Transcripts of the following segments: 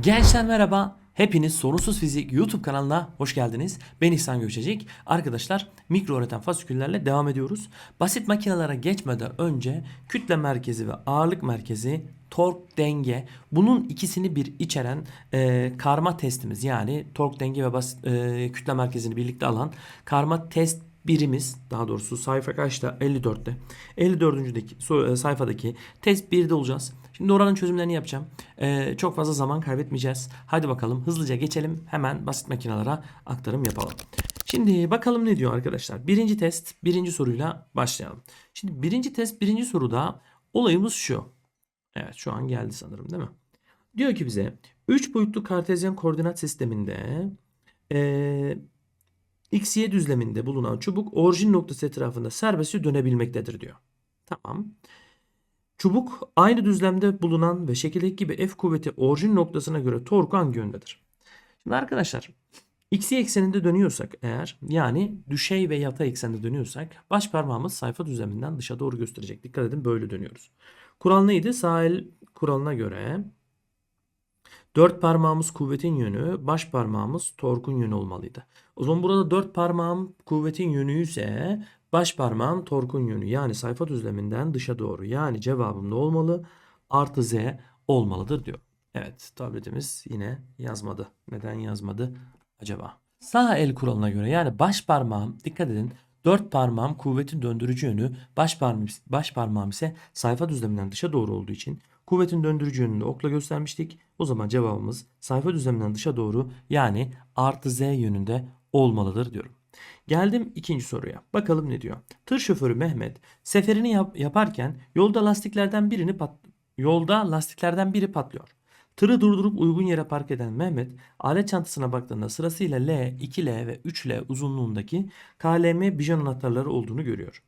Gençler merhaba. Hepiniz Sorunsuz Fizik YouTube kanalına hoş geldiniz. Ben İhsan Göçecek. Arkadaşlar mikro öğreten fasiküllerle devam ediyoruz. Basit makinelere geçmeden önce kütle merkezi ve ağırlık merkezi, tork denge bunun ikisini bir içeren e, karma testimiz yani tork denge ve basit, e, kütle merkezini birlikte alan karma test birimiz daha doğrusu sayfa kaçta 54'te 54. so- e, sayfadaki test 1'de olacağız. Şimdi oranın çözümlerini yapacağım. Ee, çok fazla zaman kaybetmeyeceğiz. Hadi bakalım hızlıca geçelim. Hemen basit makinelere aktarım yapalım. Şimdi bakalım ne diyor arkadaşlar. Birinci test birinci soruyla başlayalım. Şimdi birinci test birinci soruda olayımız şu. Evet şu an geldi sanırım değil mi? Diyor ki bize 3 boyutlu kartezyen koordinat sisteminde ee, x, y düzleminde bulunan çubuk orijin noktası etrafında serbestçe dönebilmektedir diyor. Tamam. Çubuk aynı düzlemde bulunan ve şekildeki gibi F kuvveti orijin noktasına göre torku hangi yöndedir? Şimdi arkadaşlar x ekseninde dönüyorsak eğer yani düşey ve yatay eksende dönüyorsak baş parmağımız sayfa düzleminden dışa doğru gösterecek. Dikkat edin böyle dönüyoruz. Kural neydi? Sağ el kuralına göre dört parmağımız kuvvetin yönü, baş parmağımız torkun yönü olmalıydı. O zaman burada dört parmağım kuvvetin yönü ise baş parmağım torkun yönü. Yani sayfa düzleminden dışa doğru. Yani cevabım ne olmalı? Artı z olmalıdır diyor. Evet tabletimiz yine yazmadı. Neden yazmadı acaba? Sağ el kuralına göre yani baş parmağım dikkat edin Dört parmağım kuvvetin döndürücü yönü, baş parmağım, baş parmağım ise sayfa düzleminden dışa doğru olduğu için kuvvetin döndürücü yönünü okla göstermiştik. O zaman cevabımız sayfa düzleminden dışa doğru yani artı z yönünde olmalıdır diyorum. Geldim ikinci soruya. Bakalım ne diyor. Tır şoförü Mehmet seferini yap- yaparken yolda lastiklerden birini pat yolda lastiklerden biri patlıyor. Tırı durdurup uygun yere park eden Mehmet alet çantasına baktığında sırasıyla L, 2L ve 3L uzunluğundaki KLM bijon anahtarları olduğunu görüyor.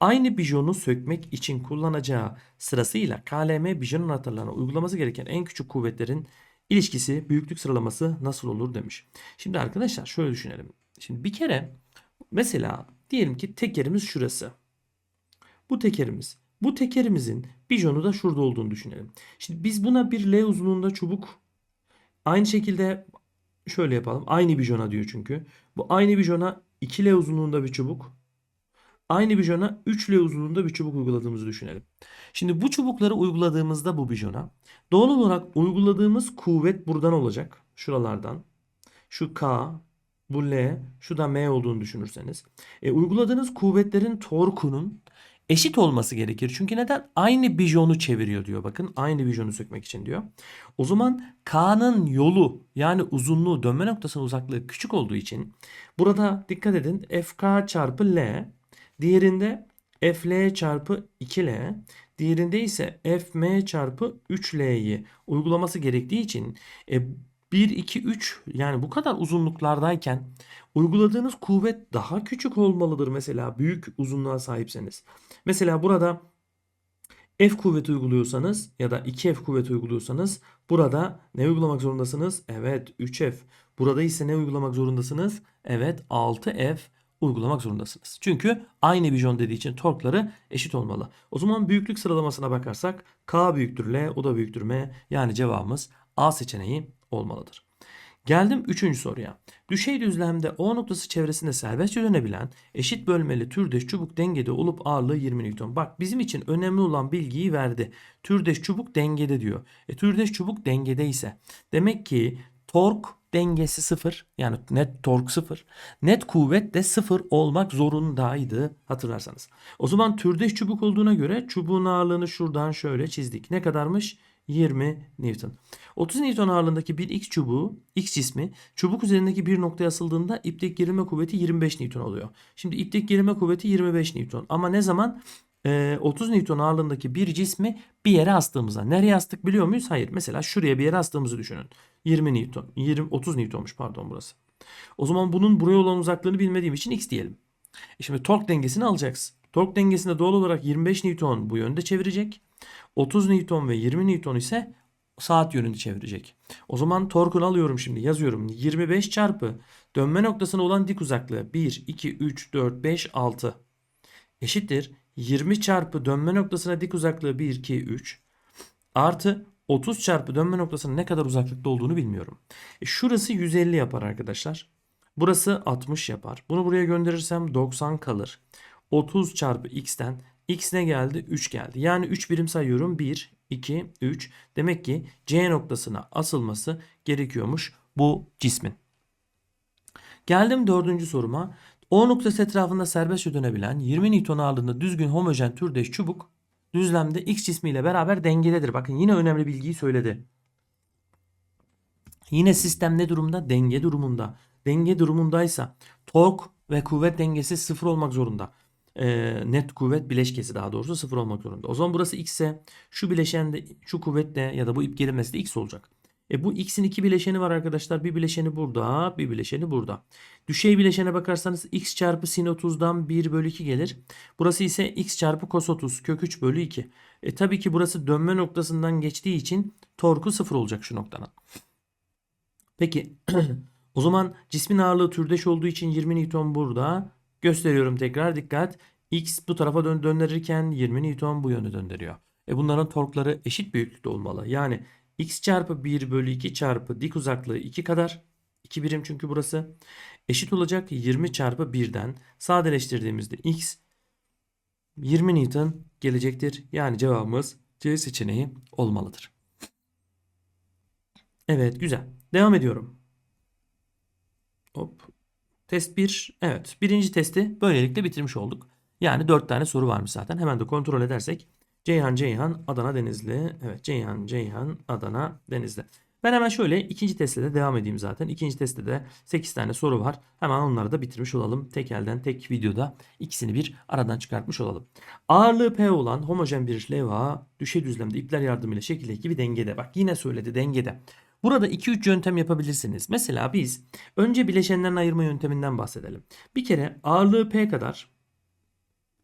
Aynı bijonu sökmek için kullanacağı sırasıyla KLM bijon anahtarlarına uygulaması gereken en küçük kuvvetlerin ilişkisi, büyüklük sıralaması nasıl olur demiş. Şimdi arkadaşlar şöyle düşünelim. Şimdi bir kere mesela diyelim ki tekerimiz şurası. Bu tekerimiz. Bu tekerimizin bijonu da şurada olduğunu düşünelim. Şimdi biz buna bir L uzunluğunda çubuk aynı şekilde şöyle yapalım. Aynı bijona diyor çünkü. Bu aynı bijona 2L uzunluğunda bir çubuk. Aynı bijona 3L uzunluğunda bir çubuk uyguladığımızı düşünelim. Şimdi bu çubukları uyguladığımızda bu bijona doğal olarak uyguladığımız kuvvet buradan olacak. Şuralardan. Şu K, bu L, şu da M olduğunu düşünürseniz. E, uyguladığınız kuvvetlerin torkunun eşit olması gerekir. Çünkü neden? Aynı bijonu çeviriyor diyor. Bakın aynı bijonu sökmek için diyor. O zaman K'nın yolu yani uzunluğu dönme noktasının uzaklığı küçük olduğu için burada dikkat edin FK çarpı L diğerinde FL çarpı 2L diğerinde ise FM çarpı 3L'yi uygulaması gerektiği için e, 1, 2, 3 yani bu kadar uzunluklardayken uyguladığınız kuvvet daha küçük olmalıdır mesela büyük uzunluğa sahipseniz. Mesela burada F kuvveti uyguluyorsanız ya da 2F kuvveti uyguluyorsanız burada ne uygulamak zorundasınız? Evet 3F. Burada ise ne uygulamak zorundasınız? Evet 6F uygulamak zorundasınız. Çünkü aynı bijon dediği için torkları eşit olmalı. O zaman büyüklük sıralamasına bakarsak K büyüktür L, o da büyüktür M. Yani cevabımız A seçeneği olmalıdır. Geldim 3. soruya. Düşey düzlemde O noktası çevresinde serbestçe dönebilen eşit bölmeli türdeş çubuk dengede olup ağırlığı 20 Newton. Bak bizim için önemli olan bilgiyi verdi. Türdeş çubuk dengede diyor. E, türdeş çubuk dengede ise demek ki tork dengesi sıfır yani net tork sıfır. Net kuvvet de sıfır olmak zorundaydı hatırlarsanız. O zaman türdeş çubuk olduğuna göre çubuğun ağırlığını şuradan şöyle çizdik. Ne kadarmış? 20 Newton. 30 Newton ağırlığındaki bir X çubuğu, X cismi çubuk üzerindeki bir noktaya asıldığında ipteki gerilme kuvveti 25 Newton oluyor. Şimdi ipteki gerilme kuvveti 25 Newton. Ama ne zaman? Ee, 30 Newton ağırlığındaki bir cismi bir yere astığımızda. Nereye astık biliyor muyuz? Hayır. Mesela şuraya bir yere astığımızı düşünün. 20 Newton. 20, 30 Newtonmuş pardon burası. O zaman bunun buraya olan uzaklığını bilmediğim için X diyelim. E şimdi tork dengesini alacaksın. Tork dengesinde doğal olarak 25 Newton bu yönde çevirecek. 30 Newton ve 20 Newton ise saat yönünde çevirecek. O zaman torkunu alıyorum şimdi yazıyorum. 25 çarpı dönme noktasına olan dik uzaklığı 1, 2, 3, 4, 5, 6 eşittir. 20 çarpı dönme noktasına dik uzaklığı 1, 2, 3 artı 30 çarpı dönme noktasının ne kadar uzaklıkta olduğunu bilmiyorum. E, şurası 150 yapar arkadaşlar. Burası 60 yapar. Bunu buraya gönderirsem 90 kalır. 30 çarpı x'ten x ne geldi? 3 geldi. Yani 3 birim sayıyorum. 1, 2, 3. Demek ki C noktasına asılması gerekiyormuş bu cismin. Geldim dördüncü soruma. O noktası etrafında serbestçe dönebilen 20 Newton ağırlığında düzgün homojen türdeş çubuk düzlemde X cismiyle beraber dengededir. Bakın yine önemli bilgiyi söyledi. Yine sistem ne durumda? Denge durumunda. Denge durumundaysa tork ve kuvvet dengesi sıfır olmak zorunda. Ee, net kuvvet bileşkesi daha doğrusu sıfır olmak zorunda. O zaman burası x ise şu bileşen de şu kuvvetle ya da bu ip gerilmesi de x olacak. E bu x'in iki bileşeni var arkadaşlar. Bir bileşeni burada, bir bileşeni burada. Düşey bileşene bakarsanız x çarpı sin 30'dan 1 bölü 2 gelir. Burası ise x çarpı cos 30 kök 3 bölü 2. E tabii ki burası dönme noktasından geçtiği için torku sıfır olacak şu noktanın. Peki o zaman cismin ağırlığı türdeş olduğu için 20 Newton burada. Gösteriyorum tekrar dikkat. X bu tarafa dön döndürürken 20 Newton bu yöne döndürüyor. E bunların torkları eşit büyüklükte olmalı. Yani x çarpı 1 bölü 2 çarpı dik uzaklığı 2 kadar. 2 birim çünkü burası. Eşit olacak 20 çarpı 1'den sadeleştirdiğimizde x 20 Newton gelecektir. Yani cevabımız C seçeneği olmalıdır. Evet güzel. Devam ediyorum. Hop. Test 1. Evet. Birinci testi böylelikle bitirmiş olduk. Yani 4 tane soru varmış zaten. Hemen de kontrol edersek. Ceyhan, Ceyhan, Adana, Denizli. Evet. Ceyhan, Ceyhan, Adana, Denizli. Ben hemen şöyle ikinci testte de devam edeyim zaten. İkinci testte de 8 tane soru var. Hemen onları da bitirmiş olalım. Tek elden tek videoda ikisini bir aradan çıkartmış olalım. Ağırlığı P olan homojen bir levha düşey düzlemde ipler yardımıyla şekildeki bir dengede. Bak yine söyledi dengede. Burada 2-3 yöntem yapabilirsiniz. Mesela biz önce bileşenlerin ayırma yönteminden bahsedelim. Bir kere ağırlığı P kadar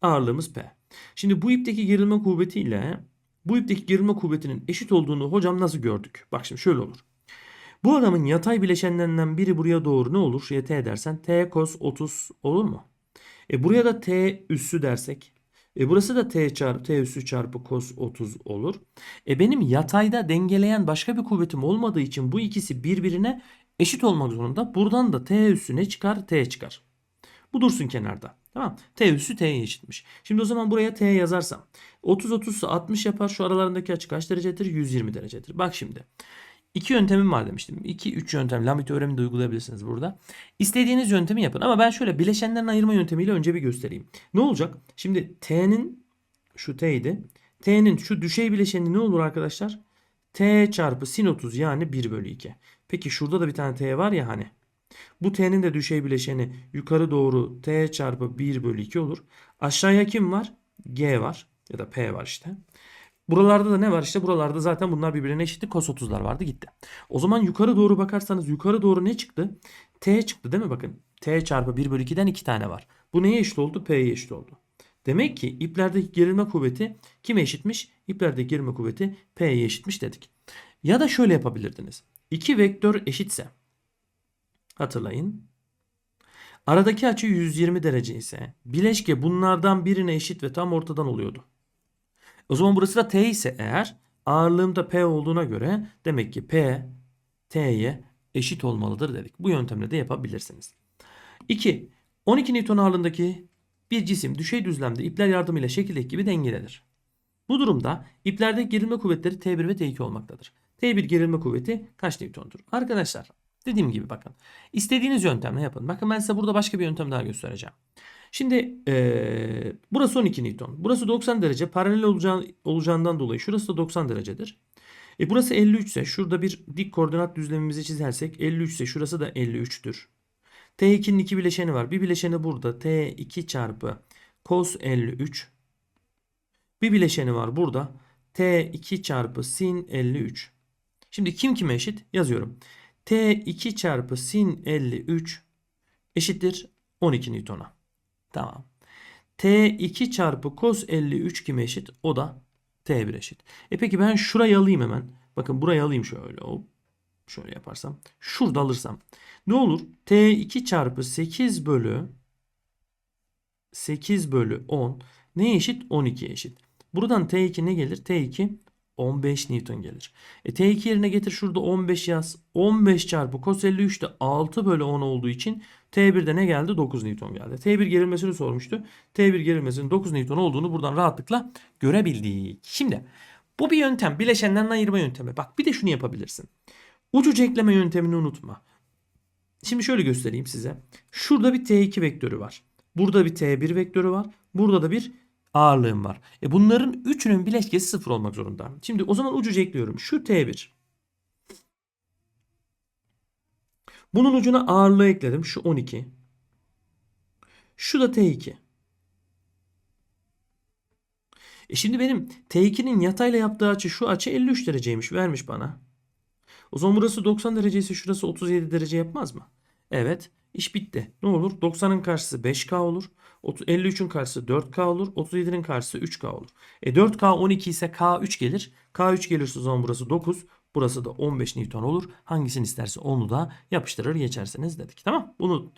ağırlığımız P. Şimdi bu ipteki gerilme kuvvetiyle bu ipteki gerilme kuvvetinin eşit olduğunu hocam nasıl gördük? Bak şimdi şöyle olur. Bu adamın yatay bileşenlerinden biri buraya doğru ne olur? YT edersen T cos 30 olur mu? E buraya da T üssü dersek. E burası da T çarpı T üssü çarpı cos 30 olur. E benim yatayda dengeleyen başka bir kuvvetim olmadığı için bu ikisi birbirine eşit olmak zorunda. Buradan da T üssü ne çıkar? T çıkar. Bu dursun kenarda. Tamam. T üssü T'ye eşitmiş. Şimdi o zaman buraya T yazarsam. 30 30 ise 60 yapar. Şu aralarındaki açı kaç derecedir? 120 derecedir. Bak şimdi. İki yöntemim var demiştim. 2 3 yöntem. Lambda teoremi de uygulayabilirsiniz burada. İstediğiniz yöntemi yapın ama ben şöyle bileşenlerin ayırma yöntemiyle önce bir göstereyim. Ne olacak? Şimdi T'nin şu T'ydi. T'nin şu düşey bileşeni ne olur arkadaşlar? T çarpı sin 30 yani 1 bölü 2. Peki şurada da bir tane T var ya hani. Bu T'nin de düşey bileşeni yukarı doğru T çarpı 1 bölü 2 olur. Aşağıya kim var? G var ya da P var işte. Buralarda da ne var işte buralarda zaten bunlar birbirine eşitti. Cos 30'lar vardı gitti. O zaman yukarı doğru bakarsanız yukarı doğru ne çıktı? T çıktı değil mi bakın. T çarpı 1 bölü 2'den 2 tane var. Bu neye eşit oldu? P'ye eşit oldu. Demek ki iplerdeki gerilme kuvveti kime eşitmiş? İplerdeki gerilme kuvveti P'ye eşitmiş dedik. Ya da şöyle yapabilirdiniz. İki vektör eşitse hatırlayın. Aradaki açı 120 derece ise bileşke bunlardan birine eşit ve tam ortadan oluyordu. O zaman burası da T ise eğer ağırlığımda P olduğuna göre demek ki P T'ye eşit olmalıdır dedik. Bu yöntemle de yapabilirsiniz. 2. 12 Newton ağırlığındaki bir cisim düşey düzlemde ipler yardımıyla şekildeki gibi dengelenir. Bu durumda iplerde gerilme kuvvetleri T1 ve T2 olmaktadır. T1 gerilme kuvveti kaç Newton'dur? Arkadaşlar dediğim gibi bakın. istediğiniz yöntemle yapın. Bakın ben size burada başka bir yöntem daha göstereceğim. Şimdi ee, burası 12 Newton. Burası 90 derece. Paralel olacağı, olacağından dolayı şurası da 90 derecedir. E burası 53 ise şurada bir dik koordinat düzlemimizi çizersek 53 ise şurası da 53'tür. T2'nin iki bileşeni var. Bir bileşeni burada. T2 çarpı cos 53. Bir bileşeni var burada. T2 çarpı sin 53. Şimdi kim kime eşit? Yazıyorum. T2 çarpı sin 53 eşittir 12 Newton'a. Tamam. T2 çarpı cos 53 kime eşit? O da T1 eşit. E peki ben şurayı alayım hemen. Bakın burayı alayım şöyle. Hop. Şöyle yaparsam. Şurada alırsam. Ne olur? T2 çarpı 8 bölü 8 bölü 10 ne eşit? 12 eşit. Buradan T2 ne gelir? T2 15 Newton gelir. E T2 yerine getir şurada 15 yaz. 15 çarpı cos 53 de 6 bölü 10 olduğu için T1'de ne geldi? 9 Newton geldi. T1 gerilmesini sormuştu. T1 gerilmesinin 9 Newton olduğunu buradan rahatlıkla görebildik. Şimdi bu bir yöntem. Bileşenden ayırma yöntemi. Bak bir de şunu yapabilirsin. Ucucu ekleme yöntemini unutma. Şimdi şöyle göstereyim size. Şurada bir T2 vektörü var. Burada bir T1 vektörü var. Burada da bir ağırlığım var. E bunların üçünün bileşkesi sıfır olmak zorunda. Şimdi o zaman ucucu ekliyorum. Şu T1. Bunun ucuna ağırlığı ekledim. Şu 12. Şu da T2. E şimdi benim T2'nin yatayla yaptığı açı şu açı 53 dereceymiş vermiş bana. O zaman burası 90 derece ise şurası 37 derece yapmaz mı? Evet. iş bitti. Ne olur? 90'ın karşısı 5K olur. 53'ün karşısı 4K olur. 37'nin karşısı 3K olur. E 4K 12 ise K 3 gelir. K 3 gelirse o zaman burası 9. Burası da 15 Newton olur. Hangisini isterse onu da yapıştırır geçersiniz dedik. Tamam? Bunu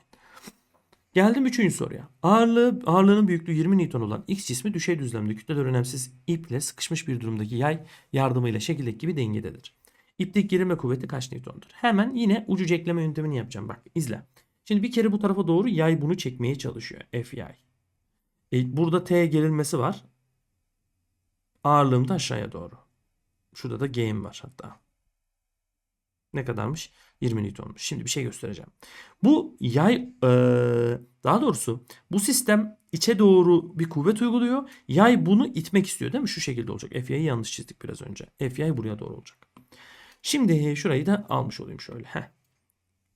Geldim üçüncü soruya. Ağırlığı, ağırlığının büyüklüğü 20 Newton olan X cismi düşey düzlemde kütleler önemsiz iple sıkışmış bir durumdaki yay yardımıyla şekildeki gibi dengededir. İpteki gerilme kuvveti kaç Newton'dur? Hemen yine ucucu ekleme yöntemini yapacağım. Bak izle. Şimdi bir kere bu tarafa doğru yay bunu çekmeye çalışıyor. F yay. E, burada T gerilmesi var. Ağırlığım da aşağıya doğru. Şurada da G'im var hatta. Ne kadarmış? 20 Newton'muş. Şimdi bir şey göstereceğim. Bu yay e, daha doğrusu bu sistem içe doğru bir kuvvet uyguluyor. Yay bunu itmek istiyor değil mi? Şu şekilde olacak. F yayı yanlış çizdik biraz önce. F yay buraya doğru olacak. Şimdi şurayı da almış olayım şöyle. Heh.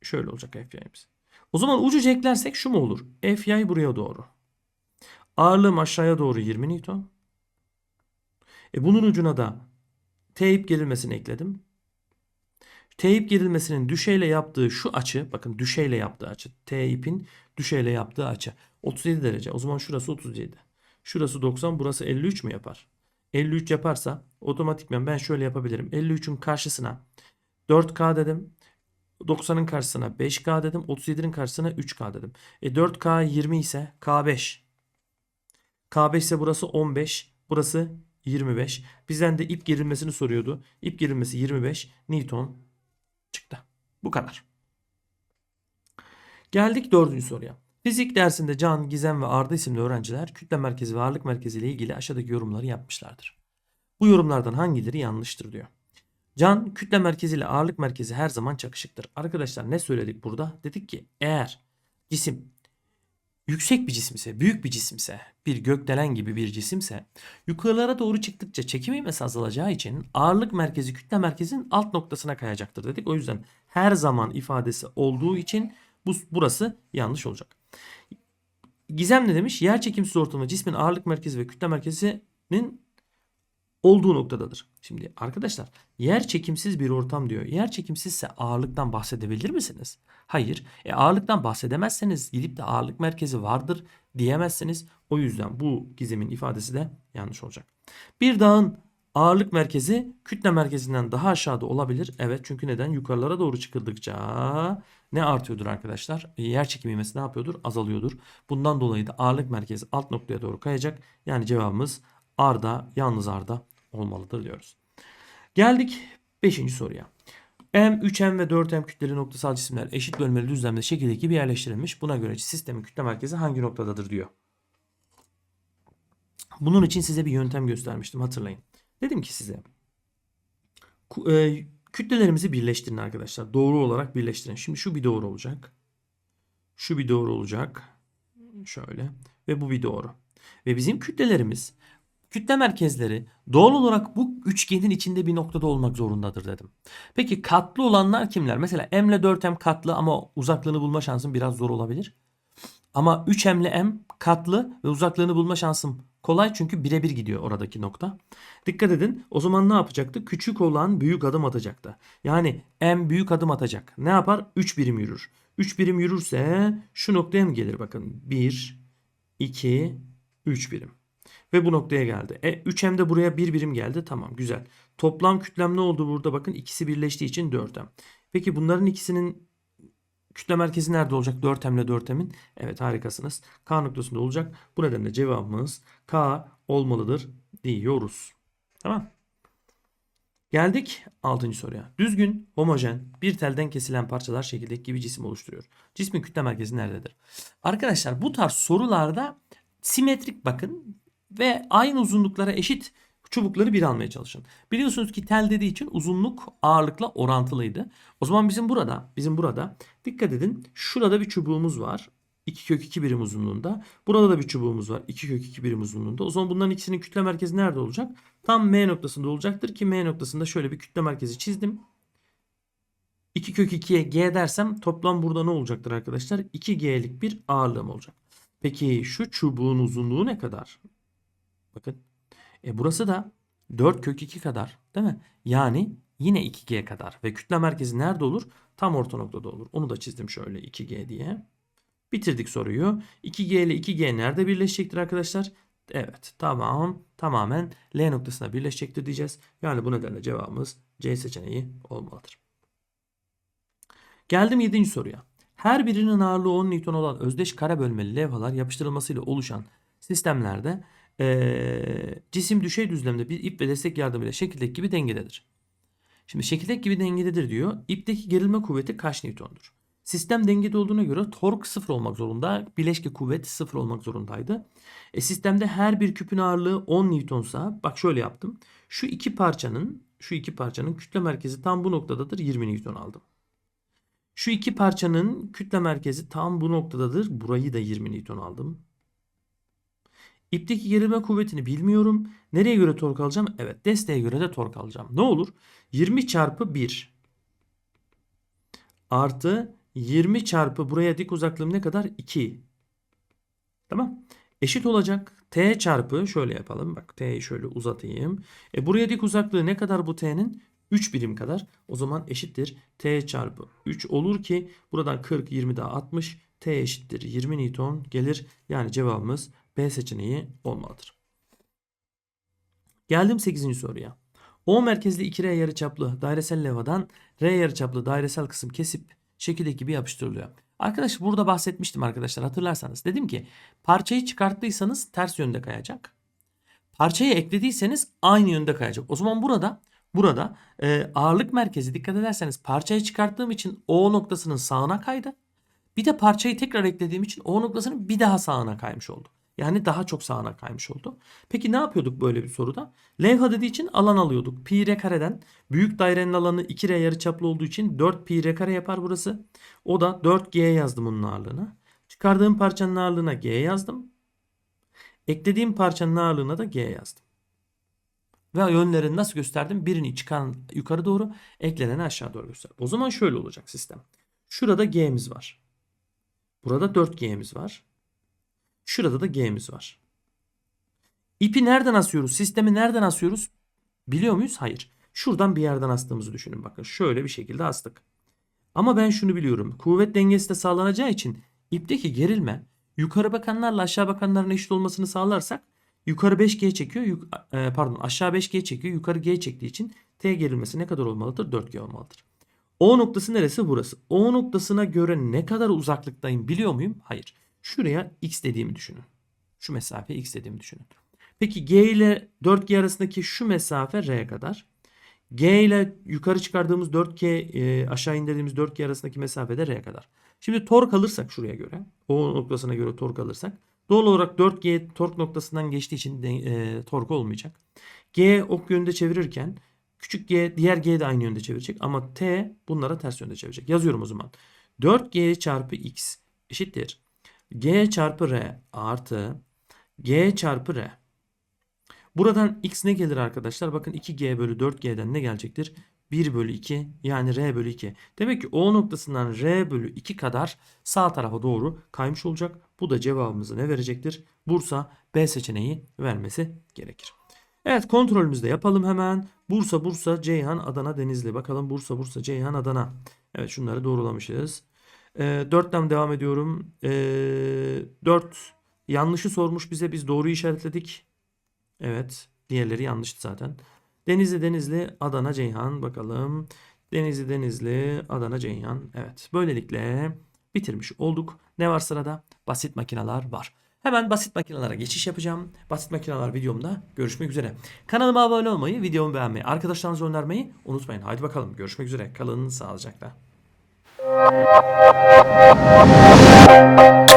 Şöyle olacak F. O zaman ucuca eklersek şu mu olur? F yay buraya doğru. Ağırlığım aşağıya doğru 20 Newton. E bunun ucuna da T ip gerilmesini ekledim. T ip gerilmesinin düşeyle yaptığı şu açı, bakın düşeyle yaptığı açı, T ipin düşeyle yaptığı açı 37 derece. O zaman şurası 37. Şurası 90, burası 53 mü yapar? 53 yaparsa otomatikman ben şöyle yapabilirim. 53'ün karşısına 4K dedim. 90'ın karşısına 5K dedim. 37'nin karşısına 3K dedim. E 4K 20 ise K5. K5 ise burası 15. Burası 25. Bizden de ip gerilmesini soruyordu. İp gerilmesi 25 Newton çıktı. Bu kadar. Geldik dördüncü soruya. Fizik dersinde Can, Gizem ve Arda isimli öğrenciler kütle merkezi ve ağırlık merkezi ile ilgili aşağıdaki yorumları yapmışlardır. Bu yorumlardan hangileri yanlıştır diyor. Can, kütle merkezi ile ağırlık merkezi her zaman çakışıktır. Arkadaşlar ne söyledik burada? Dedik ki eğer cisim yüksek bir cisimse, büyük bir cisimse, bir gökdelen gibi bir cisimse yukarılara doğru çıktıkça çekim ivmesi azalacağı için ağırlık merkezi kütle merkezinin alt noktasına kayacaktır dedik. O yüzden her zaman ifadesi olduğu için bu burası yanlış olacak. Gizem ne demiş? Yer çekimsiz ortamda cismin ağırlık merkezi ve kütle merkezinin olduğu noktadadır. Şimdi arkadaşlar yer çekimsiz bir ortam diyor. Yer çekimsizse ağırlıktan bahsedebilir misiniz? Hayır. E, ağırlıktan bahsedemezseniz gidip de ağırlık merkezi vardır diyemezsiniz. O yüzden bu gizemin ifadesi de yanlış olacak. Bir dağın ağırlık merkezi kütle merkezinden daha aşağıda olabilir. Evet çünkü neden? Yukarılara doğru çıkıldıkça ne artıyordur arkadaşlar? E, yer çekimi ivmesi ne yapıyordur? Azalıyordur. Bundan dolayı da ağırlık merkezi alt noktaya doğru kayacak. Yani cevabımız Arda, yalnız Arda olmalıdır diyoruz. Geldik 5. soruya. M, 3M ve 4M kütleli noktasal cisimler eşit bölmeli düzlemde şekildeki gibi yerleştirilmiş. Buna göre sistemin kütle merkezi hangi noktadadır diyor. Bunun için size bir yöntem göstermiştim hatırlayın. Dedim ki size e, kütlelerimizi birleştirin arkadaşlar. Doğru olarak birleştirin. Şimdi şu bir doğru olacak. Şu bir doğru olacak. Şöyle. Ve bu bir doğru. Ve bizim kütlelerimiz kütle merkezleri doğal olarak bu üçgenin içinde bir noktada olmak zorundadır dedim. Peki katlı olanlar kimler? Mesela m ile 4m katlı ama uzaklığını bulma şansım biraz zor olabilir. Ama 3m ile m katlı ve uzaklığını bulma şansım kolay çünkü birebir gidiyor oradaki nokta. Dikkat edin o zaman ne yapacaktı? Küçük olan büyük adım atacaktı. Yani m büyük adım atacak. Ne yapar? 3 birim yürür. 3 birim yürürse şu noktaya mı gelir bakın? 1, 2, 3 birim. Ve bu noktaya geldi. E 3M de buraya 1 birim geldi. Tamam güzel. Toplam kütlem ne oldu burada? Bakın ikisi birleştiği için 4M. Peki bunların ikisinin kütle merkezi nerede olacak? 4M ile 4M'in. Evet harikasınız. K noktasında olacak. Bu nedenle cevabımız K olmalıdır diyoruz. Tamam. Geldik 6. soruya. Düzgün, homojen, bir telden kesilen parçalar şekildeki gibi cisim oluşturuyor. Cismin kütle merkezi nerededir? Arkadaşlar bu tarz sorularda simetrik bakın ve aynı uzunluklara eşit çubukları bir almaya çalışın. Biliyorsunuz ki tel dediği için uzunluk ağırlıkla orantılıydı. O zaman bizim burada, bizim burada dikkat edin şurada bir çubuğumuz var. 2 kök 2 birim uzunluğunda. Burada da bir çubuğumuz var. 2 kök 2 birim uzunluğunda. O zaman bunların ikisinin kütle merkezi nerede olacak? Tam M noktasında olacaktır ki M noktasında şöyle bir kütle merkezi çizdim. 2 kök 2'ye G dersem toplam burada ne olacaktır arkadaşlar? 2G'lik bir ağırlığım olacak. Peki şu çubuğun uzunluğu ne kadar? Bakın. E burası da 4 kök 2 kadar değil mi? Yani yine 2G kadar. Ve kütle merkezi nerede olur? Tam orta noktada olur. Onu da çizdim şöyle 2G diye. Bitirdik soruyu. 2G ile 2G nerede birleşecektir arkadaşlar? Evet tamam tamamen L noktasına birleşecektir diyeceğiz. Yani bu nedenle cevabımız C seçeneği olmalıdır. Geldim 7. soruya. Her birinin ağırlığı 10 Newton olan özdeş kare bölmeli levhalar yapıştırılmasıyla oluşan sistemlerde eee, cisim düşey düzlemde bir ip ve destek yardımıyla şekildeki gibi dengededir. Şimdi şekildeki gibi dengededir diyor. İpteki gerilme kuvveti kaç Newton'dur? Sistem dengede olduğuna göre tork sıfır olmak zorunda. Bileşke kuvvet sıfır olmak zorundaydı. E, sistemde her bir küpün ağırlığı 10 Newton'sa bak şöyle yaptım. Şu iki parçanın şu iki parçanın kütle merkezi tam bu noktadadır 20 Newton aldım. Şu iki parçanın kütle merkezi tam bu noktadadır. Burayı da 20 Newton aldım. İpteki gerilme kuvvetini bilmiyorum. Nereye göre tork alacağım? Evet desteğe göre de tork alacağım. Ne olur? 20 çarpı 1 artı 20 çarpı buraya dik uzaklığım ne kadar? 2. Tamam. Eşit olacak. T çarpı şöyle yapalım. Bak T'yi şöyle uzatayım. E buraya dik uzaklığı ne kadar bu T'nin? 3 birim kadar. O zaman eşittir. T çarpı 3 olur ki buradan 40 20 daha 60. T eşittir 20 Newton gelir. Yani cevabımız B seçeneği olmalıdır. Geldim 8. soruya. O merkezli 2R yarıçaplı dairesel levhadan R yarıçaplı dairesel kısım kesip şekildeki gibi yapıştırılıyor. Arkadaş burada bahsetmiştim arkadaşlar hatırlarsanız. Dedim ki parçayı çıkarttıysanız ters yönde kayacak. Parçayı eklediyseniz aynı yönde kayacak. O zaman burada burada e, ağırlık merkezi dikkat ederseniz parçayı çıkarttığım için O noktasının sağına kaydı. Bir de parçayı tekrar eklediğim için O noktasının bir daha sağına kaymış oldu. Yani daha çok sağına kaymış oldu. Peki ne yapıyorduk böyle bir soruda? Levha dediği için alan alıyorduk. Pi r kareden büyük dairenin alanı 2r yarıçaplı olduğu için 4 pi r kare yapar burası. O da 4g yazdım onun ağırlığına. Çıkardığım parçanın ağırlığına g yazdım. Eklediğim parçanın ağırlığına da g yazdım. Ve yönlerini nasıl gösterdim? Birini çıkan yukarı doğru, ekleneni aşağı doğru gösterdim. O zaman şöyle olacak sistem. Şurada g'miz var. Burada 4g'miz var. Şurada da G'miz var. İpi nereden asıyoruz? Sistemi nereden asıyoruz? Biliyor muyuz? Hayır. Şuradan bir yerden astığımızı düşünün. Bakın şöyle bir şekilde astık. Ama ben şunu biliyorum. Kuvvet dengesi de sağlanacağı için ipteki gerilme yukarı bakanlarla aşağı bakanların eşit olmasını sağlarsak yukarı 5G çekiyor. Yuk e, pardon aşağı 5G çekiyor. Yukarı G çektiği için T gerilmesi ne kadar olmalıdır? 4G olmalıdır. O noktası neresi? Burası. O noktasına göre ne kadar uzaklıktayım biliyor muyum? Hayır. Şuraya x dediğimi düşünün. Şu mesafe x dediğimi düşünün. Peki g ile 4g arasındaki şu mesafe r kadar. g ile yukarı çıkardığımız 4g e, aşağı indirdiğimiz 4g arasındaki mesafe de r kadar. Şimdi tork alırsak şuraya göre o noktasına göre tork alırsak doğal olarak 4g tork noktasından geçtiği için de, e, tork olmayacak. g ok yönünde çevirirken küçük g diğer g de aynı yönde çevirecek ama t bunlara ters yönde çevirecek. Yazıyorum o zaman. 4g çarpı x eşittir G çarpı R artı G çarpı R. Buradan X ne gelir arkadaşlar? Bakın 2G bölü 4G'den ne gelecektir? 1 bölü 2 yani R bölü 2. Demek ki O noktasından R bölü 2 kadar sağ tarafa doğru kaymış olacak. Bu da cevabımızı ne verecektir? Bursa B seçeneği vermesi gerekir. Evet kontrolümüzü de yapalım hemen. Bursa, Bursa, Ceyhan, Adana, Denizli. Bakalım Bursa, Bursa, Ceyhan, Adana. Evet şunları doğrulamışız. E, 4'ten devam ediyorum. E, 4 yanlışı sormuş bize. Biz doğruyu işaretledik. Evet. Diğerleri yanlıştı zaten. Denizli, Denizli, Adana, Ceyhan. Bakalım. Denizli, Denizli, Adana, Ceyhan. Evet. Böylelikle bitirmiş olduk. Ne var sırada? Basit makineler var. Hemen basit makinelere geçiş yapacağım. Basit makineler videomda görüşmek üzere. Kanalıma abone olmayı, videomu beğenmeyi, arkadaşlarınıza önermeyi unutmayın. Haydi bakalım görüşmek üzere. Kalın sağlıcakla. Thank you.